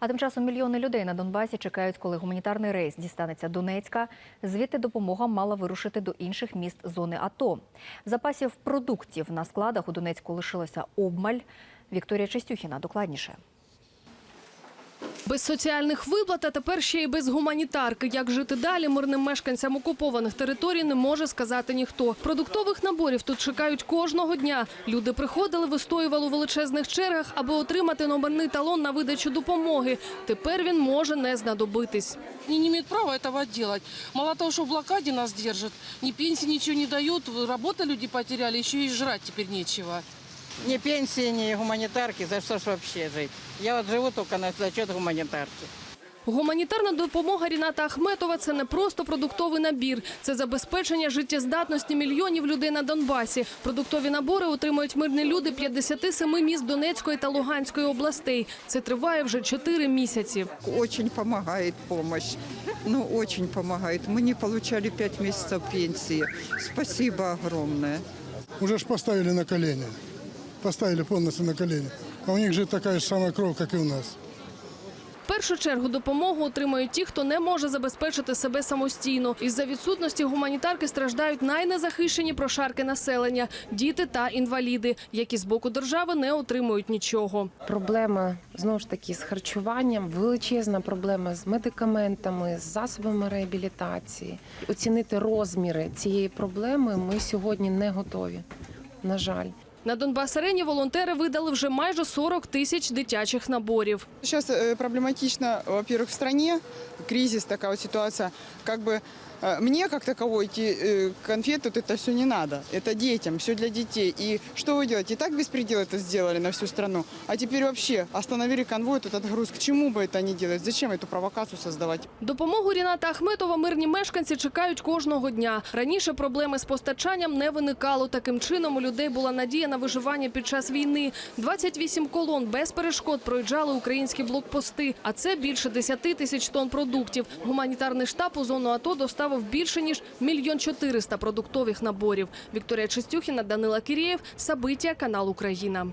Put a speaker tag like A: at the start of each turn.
A: А тим часом мільйони людей на Донбасі чекають, коли гуманітарний рейс дістанеться Донецька. Звідти допомога мала вирушити до інших міст зони АТО. Запасів продуктів на складах у Донецьку лишилося обмаль. Вікторія Чистюхіна докладніше.
B: Без соціальних виплат, а тепер ще й без гуманітарки. Як жити далі мирним мешканцям окупованих територій не може сказати ніхто. Продуктових наборів тут чекають кожного дня. Люди приходили, вистоювали у величезних чергах, аби отримати номерний талон на видачу допомоги. Тепер він може не знадобитись.
C: Не имеют права этого делать. Мало того, что в блокаде нас держат, ни пенсии ничего не дают, работы люди потеряли, еще и жрать теперь нечего.
D: Ни пенсии, ни гуманитарки, за что ж вообще жить? Я вот живу только на, за счет гуманитарки.
B: Гуманітарна допомога Ріната Ахметова – це не просто продуктовий набір. Це забезпечення життєздатності мільйонів людей на Донбасі. Продуктові набори отримують мирні люди 57 міст Донецької та Луганської областей. Це триває вже 4 місяці.
E: Очень помогает помощь. Ну, очень помогает. Мы не получали пять месяцев пенсии. Спасибо огромное.
F: Уже ж поставили на колени. Поставили полностью на колени. А у них же такая же самая кровь, как и у нас.
B: В першу чергу допомогу отримують ті, хто не може забезпечити себе самостійно. Із-за відсутності гуманітарки страждають найнезахищені прошарки населення – діти та інваліди, які з боку держави не отримують нічого.
G: Проблема знову ж таки з харчуванням, величезна проблема з медикаментами, з засобами реабілітації. Оцінити розміри цієї проблеми ми сьогодні не готові. На жаль.
B: На Донбас-арені волонтери видали вже майже 40 тисяч дитячих наборів.
H: Сейчас э, проблематично, во-первых, в стране кризис, такая вот ситуация. Как бы э, мне, как таковой, эти э, конфеты, вот это все не надо. Это детям, все для детей. И что вы делаете? И так беспредел это сделали на всю страну. А теперь вообще остановили конвой, вот этот груз. К чему бы это они делать? Зачем эту провокацию создавать?
B: Допомогу Ріната Ахметова мирні мешканці чекають кожного дня. Раніше проблеми з постачанням не виникало. Таким чином у людей була надія на виживання під час війни. 28 колон без перешкод проїжджали українські блокпости. А це більше 10 тисяч тонн продуктів. Гуманітарний штаб у зону АТО доставив більше ніж мільйон 400 продуктових наборів. Вікторія Чистюхіна, Данила Кірєєв, Сабиття, канал Україна.